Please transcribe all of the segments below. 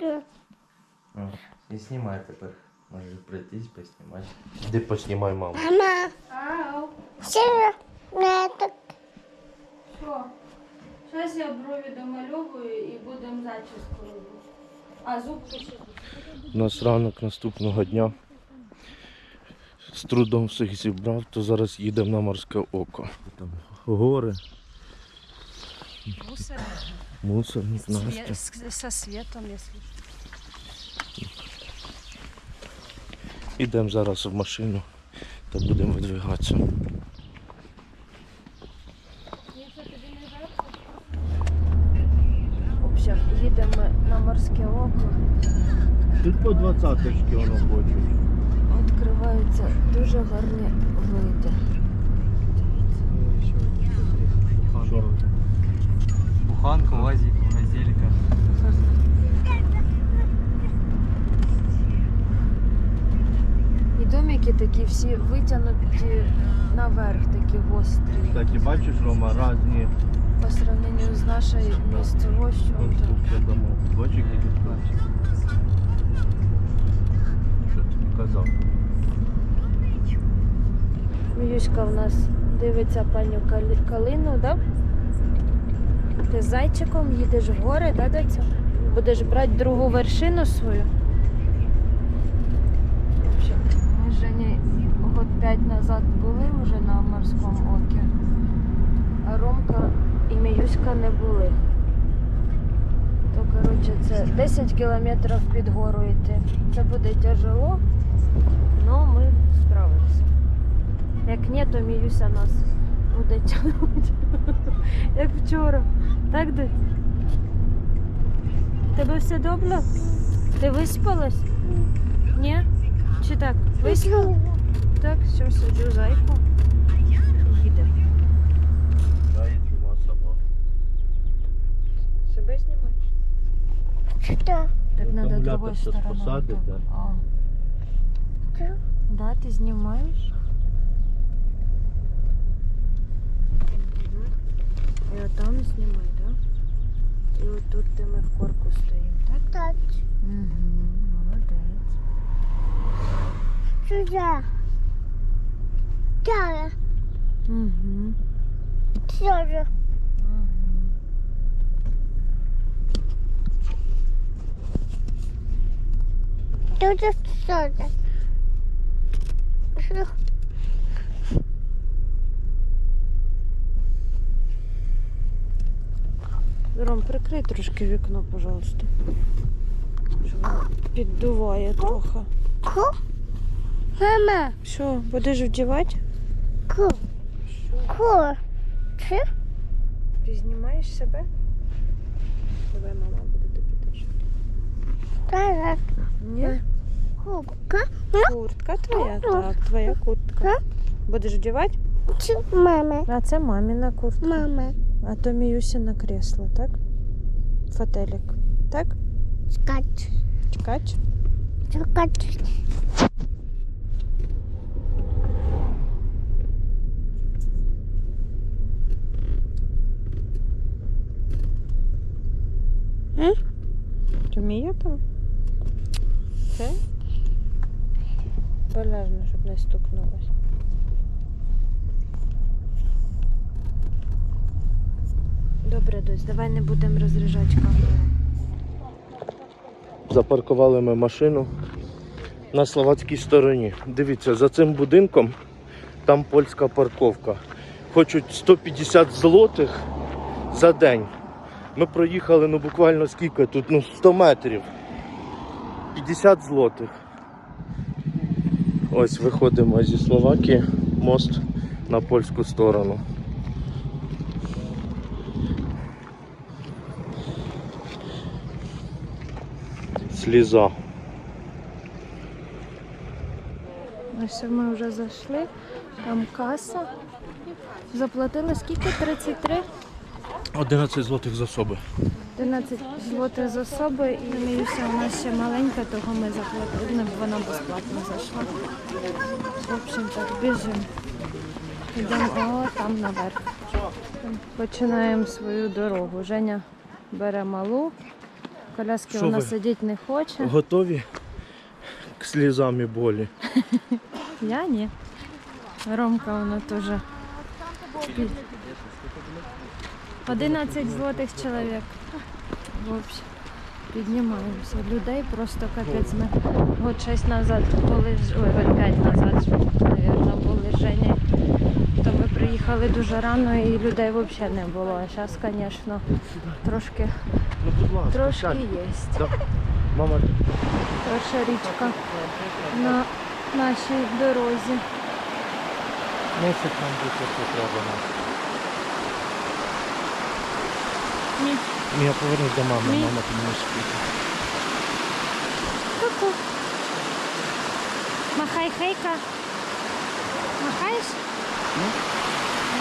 Да. А, І знімай тепер. Можеш пройтись, поснімати. Іди поснімай маму. Мама, Ау, все, не так. що? Зараз я брові домальовую і будемо зачіску робити. А зубки ще. У нас ранок наступного дня. З трудом всіх зібрав, то зараз їдемо на морське око. Там гори, Мусор све- с- со светом, если Ідемо зараз в машину та будемо видвигатися. В їдемо на морське око. Тут по двадцяточки воно хочуть. Відкриваються дуже гарні види. Всі витягнуті наверх, такі гострі. Кстати, бачиш, Рома, різні По сравненню з нашою місцевостю. то конструкції домов. Бачиш, які тут бачиш? Що тобі казав? Міюська в нас дивиться паню Кали- Калину, да? Ти з зайчиком їдеш в гори, да, доця? Будеш брати другу вершину свою. В общем, Ми з Женєю год п'ять назад були вже на морському окі, а Ромка і Міюська не були. То, коротше, це 10 кілометрів під гору йти. Це буде тяжело, але ми справимося. Як ні, то Міюся нас буде тягнути. Як вчора. Так, дочь? Тебе все добре? Ти виспалась? Ні? Чи так? Виспалась? Так, все, сиджу зайку. Їдемо. Себе знімаєш? Что? Так треба другою стороною. посадите. так. А. Что? Да, ти знімаєш? Мгм. І отам знімай, да? І отут, де ми в корку стоїмо, так? Так. Угу, молодець. Сюда. Да. Угу. Тут. Что? Ром, прикрий трошки вікно, пожалуйста. Піддуває трохи. Мама. Що, будеш вдівати? Ку. Ку. Чи? Ти знімаєш себе? Давай мама буде тобі теж. Так. Ні? Кубка. Куртка твоя? Так, твоя куртка. Будеш вдівати? Чи мама? А це маміна куртка. Мама. А то Міюсіна кресло, так? Фотелік. Так? Скач. Чекач? Скач. Там? Це? Полежно, щоб не стукнулося. Добре, дось, давай не будемо розряджати камеру. Запаркували ми машину на словацькій стороні. Дивіться, за цим будинком там польська парковка. Хочуть 150 злотих за день. Ми проїхали ну буквально скільки тут, ну 100 метрів. 50 злотих. Ось виходимо зі Словакії, мост на польську сторону. Сліза. Ось ми вже зайшли, там каса. Заплатили скільки? 33? 11 злотих за соби. 11 злотих за особи і Міюся у нас ще маленька, того ми заплатили, вона безплатно зайшла. В общем так, біжимо. Йдемо о, там наверх. Починаємо свою дорогу. Женя бере малу, коляски Що вона ви? сидіти не хоче. Готові к слізам і болі? Я ні. Ромка вона теж. Під- 11 злотих чоловік. В общем, піднімаємося. Людей просто капець. Ми год 6 назад були, ой, год 5 назад, мабуть, були з Женєю. То ми приїхали дуже рано і людей взагалі не було. А зараз, звісно, трошки, Ну, трошки є. Мама, Перша річка на нашій дорозі. носить нам що треба нам. Ні. Ні, я повернусь до мами, Ні. мама там не спить. Ку-ку. Махай хейка. Махаєш?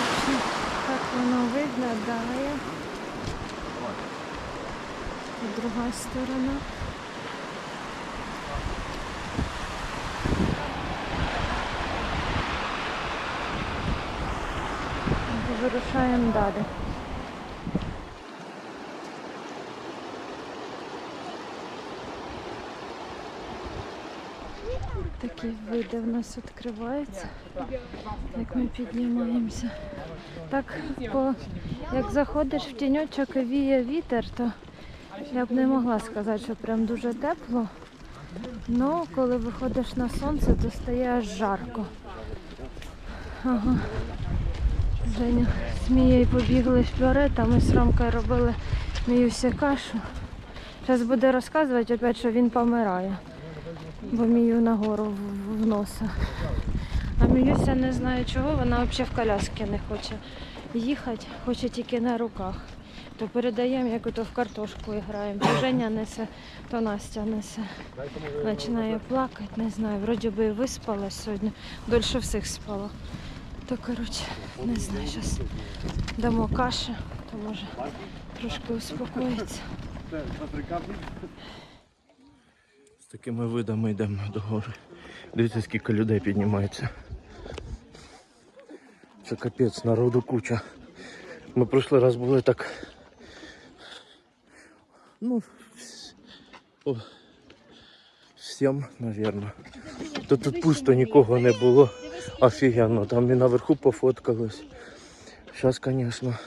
Общем, Так воно виглядає. І друга сторона. Вирушаємо далі. Такі види в нас відкриваються, як ми піднімаємося. Так, по, як заходиш в тіньочок і віє вітер, то я б не могла сказати, що прям дуже тепло. Ну, коли виходиш на сонце, то стає аж жарко. Ага. Женя з Мією побігли вперед, а ми з Ромкою робили Міюся кашу. Зараз буде розказувати опять, що він помирає бо Мію нагору в, в носа. А Міюся не знаю чого, вона взагалі в коляски не хоче їхати, хоче тільки на руках. То передаємо, як ото в картошку граємо. То Женя несе, то Настя несе. Починає плакати, не знаю. Вроді би і виспалась сьогодні, дольше всіх спала. То коротше, не знаю, зараз дамо каші, то може трошки успокоїться. Такими видами йдемо до гори. Дивіться, скільки людей піднімається. Це капець, народу куча. Ми прошлий раз були так. Ну, всім, мабуть. То тут пусто нікого не було. Офігенно, там і наверху пофоткались. Зараз, звісно.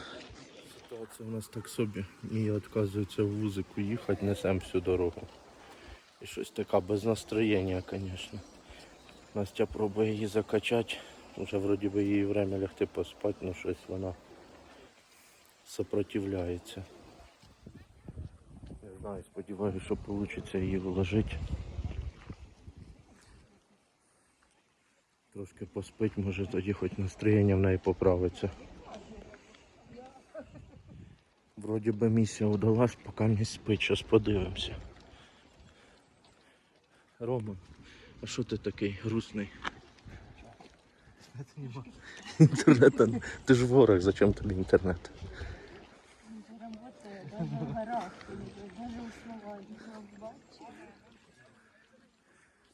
Ситуація у нас так собі. Мія відказується в вузику їхати, несемо всю дорогу. І щось така без настроєння, звісно. Настя пробує її закачати. Вже вроді би їй время лягти поспати, але щось вона сопротивляється. Не знаю, сподіваюся, що вийде її вложити. Трошки поспить, може тоді хоч настроєння в неї поправиться. Вроді би місія удалась, поки не спить, зараз подивимося. Рома, а що ти такий грустний? Інтернет, ти ж ворог, зачем тобі інтернет?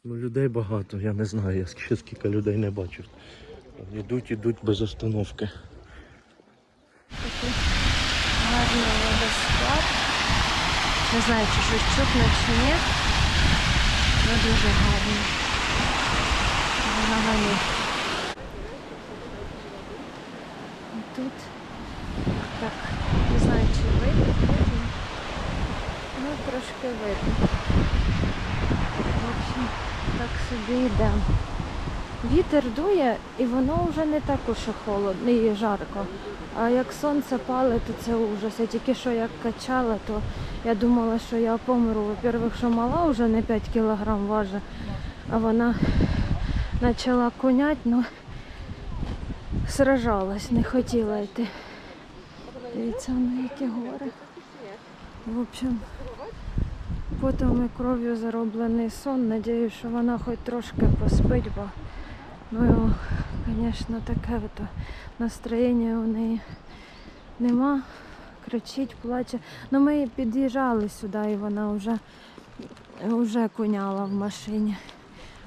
Ну людей багато, я не знаю, я ще скільки людей не бачив. Ідуть, ідуть без остановки. Гарний водоспад. Не знаю, чи щось чутно, чи ні. Але дуже гарно. Взагалі. Тут так, не знаю, чи видно. Ну, трошки видно. В общем, так собі йдемо. Вітер дує і воно вже не так уж холодно і жарко. А як сонце палить, то це ужас. Я тільки що як качала, то я думала, що я помру. Во-первых, що мала вже не 5 кілограм важить, а вона почала кунять, але сражалась, не хотіла йти. Дивіться, воно які гори. В общем, потом і кров'ю зароблений сон. Надіюсь, що вона хоч трошки поспить, бо ну, звісно, таке ото настроєння у неї нема. Кричить, плаче. Ну ми під'їжджали сюди і вона вже, вже куняла в машині.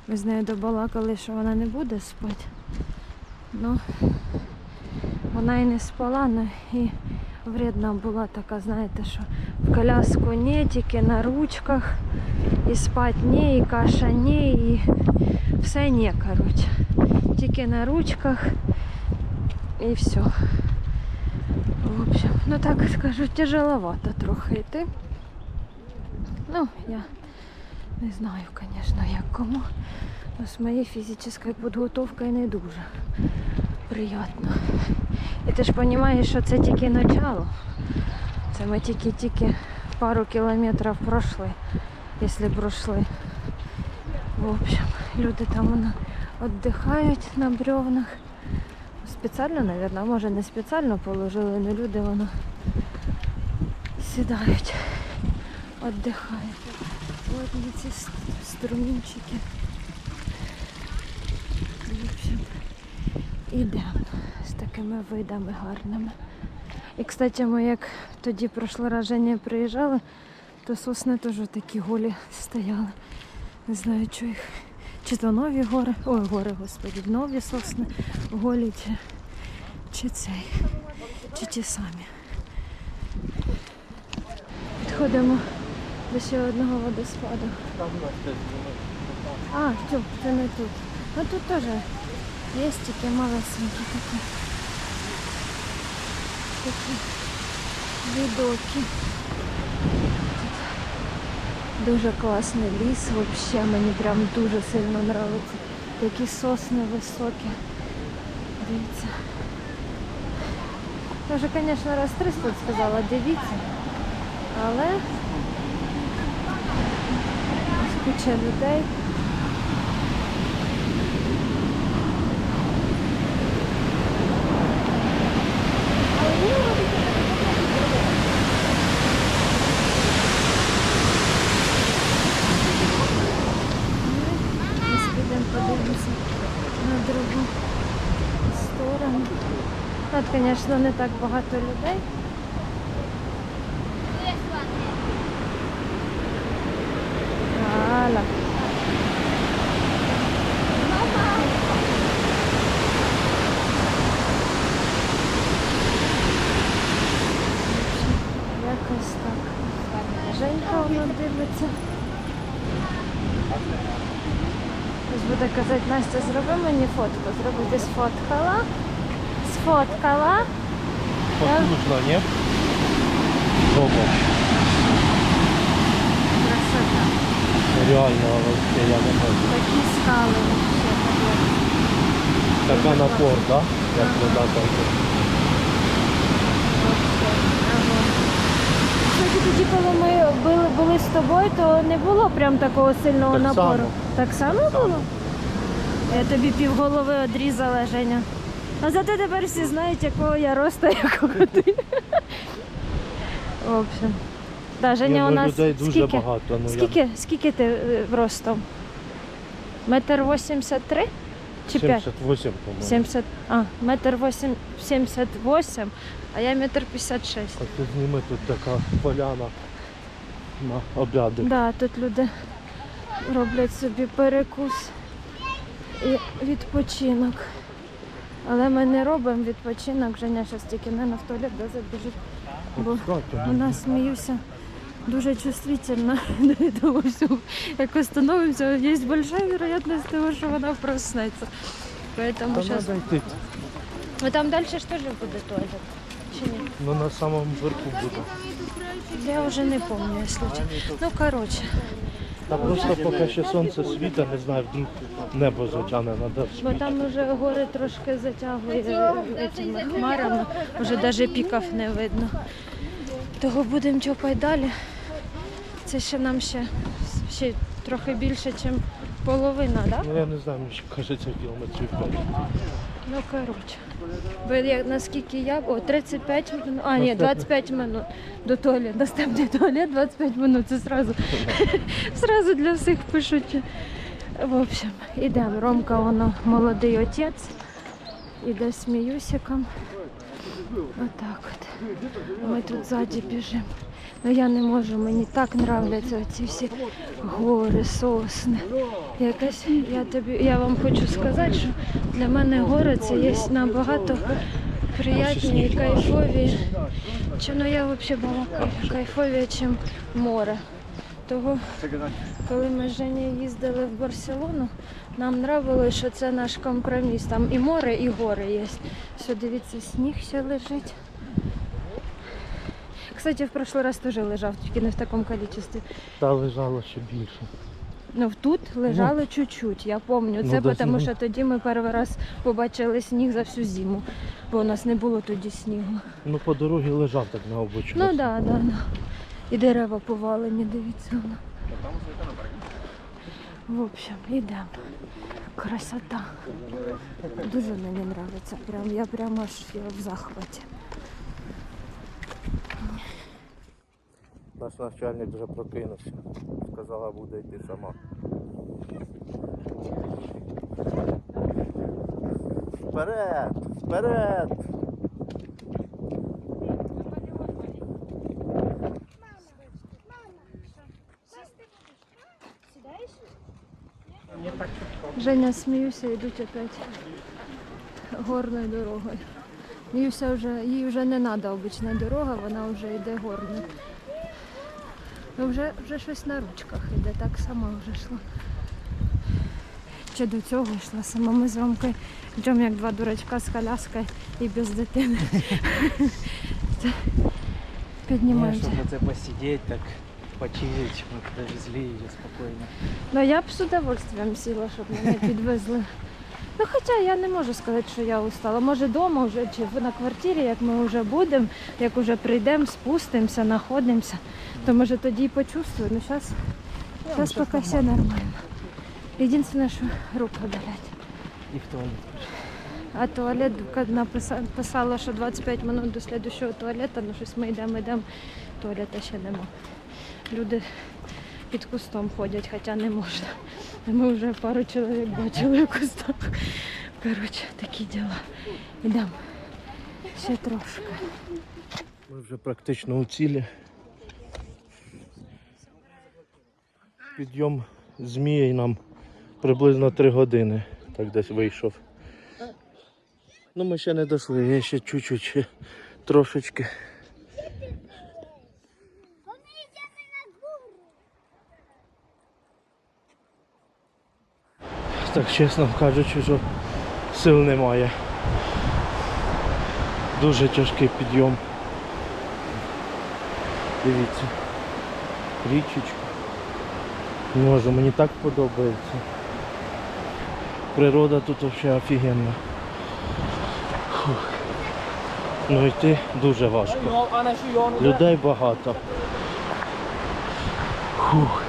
Ми з нею добалакали, що вона не буде спати. Ну, вона і не спала, ну, і вредна була така, знаєте, що в коляску ні, тільки на ручках, і спать ні, і каша ні, і все ні, коротше. Тільки на ручках і все. В общем, ну так скажу, тяжеловато трохи йти. Ну, я не знаю, звісно, як кому. Но з моєю фізичною підготовкою не дуже приємно. І ти ж розумієш, що це тільки начало. Це ми тільки-тільки пару кілометрів пройшли, якщо пройшли. В общем, люди там воно віддихають на бревнах. Спеціально, мабуть, може не спеціально положили, але люди воно сідають, віддихають. От ці струмінчики. В общем, ідемо з такими видами гарними. І, кстати, ми як тоді прошлий раз Женя приїжджали, то сосни теж такі голі стояли. Не знаю, що їх. Чи то нові гори, ой, гори, господи, нові сосни голі, чи, чи цей, чи ті самі. Підходимо до ще одного водоспаду. А, тю, це не тут. Ну тут теж є тільки малесенькі такі. Такі видоки. Дуже класний ліс, взагалі мені прям дуже сильно подобається. Такі сосни високі. Дивіться. Я вже, звісно, раз 300 сказала, дивіться. Але ось куча людей. Ми підемо подивимося на другу сторону. Тут, звісно, не так багато людей. Аля. Якось так. Женька воно дивиться. Буде казати, Настя, зроби мені фотку. Зроби ти сфоткала. Сфоткала. Послушно, ні? Ого, Красота. реально вообще я не можу. Такі скали вообще. Така напор, так? Як вода там. Кстати, тоді, коли ми були, були з тобою, то не було прям такого сильного Так напору. само. Так само було? Я тобі півголови одрізала, Женя. А зато тепер всі знають, якого я росту, якого ти. В общем. Да, Женя Ні, у нас людей дуже скільки? багато. Ну, я... Скільки, скільки ти е, ростом? Метр вісімдесят три? Чи п'ять? 78, по-моєму. 70, а, метр восім, 78, а я метр 56. Так ти зніми тут така поляна на обяди. Да, тут люди роблять собі перекус і відпочинок. Але ми не робимо відпочинок, Женя зараз тільки не на туалет да, забіжить. Бо нас сміюся дуже чувствительно до того всього. Як остановимося, є велика вероятність того, що вона проснеться. Поэтому Та зараз... треба йти. А там далі ж теж буде туалет? Чи ні? Ну на самому верху буде. Я вже не пам'ятаю, якщо. Ну, коротше. Та просто поки ще сонце світить, не знаю, вдруг небо затягне, треба Бо там вже гори трошки затягує цими хмарами, вже навіть піків не видно. Того будемо чопати далі. Це ще нам ще, ще трохи більше, ніж половина, так? Ну я не знаю, мені ще кажеться кілометрів 5. Ну, коротше. Бо як, наскільки я... О, 35 минут. А, ні, 25 минут до туалету. Наступний туалет 25 минут. Це зразу, зразу для всіх пишуть. В общем, ідемо. Ромка, воно молодий отець. Іде з Міюсиком. Отак от. Ми тут ззаді біжимо. Ну я не можу, мені так нравляться ці всі гори, сосни. Якась, я тобі, я вам хочу сказати, що для мене гори це є набагато приятні і кайфові. Чи ну я взагалі балакаю, кайфові, чим море. Того, коли ми з Женєю їздили в Барселону, нам нравилось, що це наш компроміс. Там і море, і гори є. Все, дивіться, сніг ще лежить. Кстати, в прошлый раз теж лежав, тільки не в такому кількості. Та лежало ще більше. Ну тут лежали чуть-чуть, я пам'ятаю. Ну, Це да, тому, ну. що тоді ми перший раз побачили сніг за всю зиму, бо у нас не було тоді снігу. Ну по дорозі лежав так на обочині. Ну так, да, да, да. І дерева повалені, дивіться. воно. В общем, йдемо. Красота. Дуже мені подобається. Прям, я прямо аж я в захваті. Наш начальник вже прокинувся. Сказала, буде йти сама. Вперед! Вперед! Женя, сміюся, йдуть опять горною дорогою. Сміюся вже, їй вже не треба обична дорога, вона вже йде горною. Ну, вже, вже щось на ручках йде, так сама вже йшла. Чи до цього йшла сама. Ми з Ромкою йдемо як два дурачка з коляскою і без дитини. Це Піднімаємося. Чтобы это посидеть, так почилить, мы довезли ее спокойно. Ну я б з удовольствием сіла, щоб мене підвезли. Ну хоча я не можу сказати, що я устала. Може вдома вже чи на квартирі, як ми вже будемо, як вже прийдемо, спустимося, знаходимося, то може тоді і почувствую. Ну зараз, зараз поки все нормально. Єдине, що руки болять. И в туалет. А туалет коли написа- писала, що 25 минут до слідчого туалету, ну щось ми йдемо, йдемо, туалета ще нема. Люди під кустом ходять, хоча не можна. Ми вже пару чоловік бачили в кустах. Коротше, такі діла. Йдемо. Ще трошки. Ми вже практично у цілі. Підйом змії нам приблизно 3 години. Так десь вийшов. Ну ми ще не дійшли, я ще чуть-чуть трошечки. Так чесно кажучи, що сил немає. Дуже тяжкий підйом. Дивіться. Річечка. Не можу, мені так подобається. Природа тут взагалі офігенна. Фух. Ну йти дуже важко. Людей багато. Фух.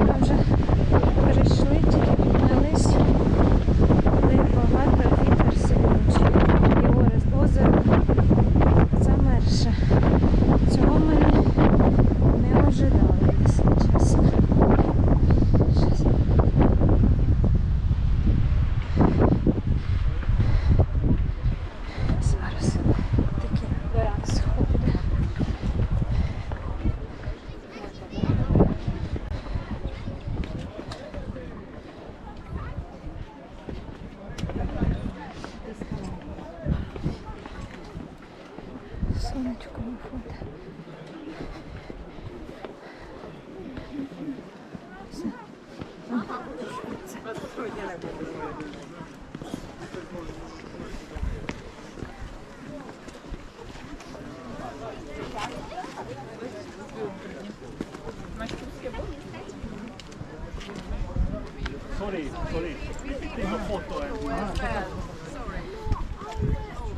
Ми вже перейшли, тільки піднялись. Людей багато, вітер сильніший. І ори- озеро замерше. Цього ми не ожидали, якщо чесно. Щас. Зараз такі сходи. Сонечко виходить. Все. А, це.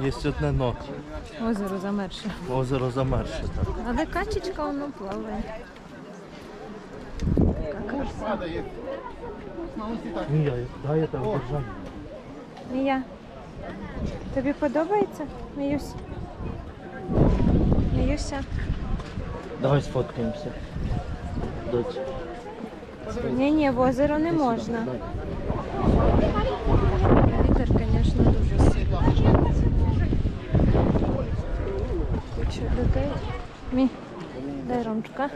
Є одне но. Озеро замерше. Озеро замерше. Так. Але качечка воно плаває. Ну я, да, я так держав. Мія, тобі подобається? Міюсь? Міюся? Давай сфоткаємося. Доць. Ні, ні, в озеро не можна. Дай. Вітер, звісно, дуже сильний. Куча людей. Мі, дай ромчка.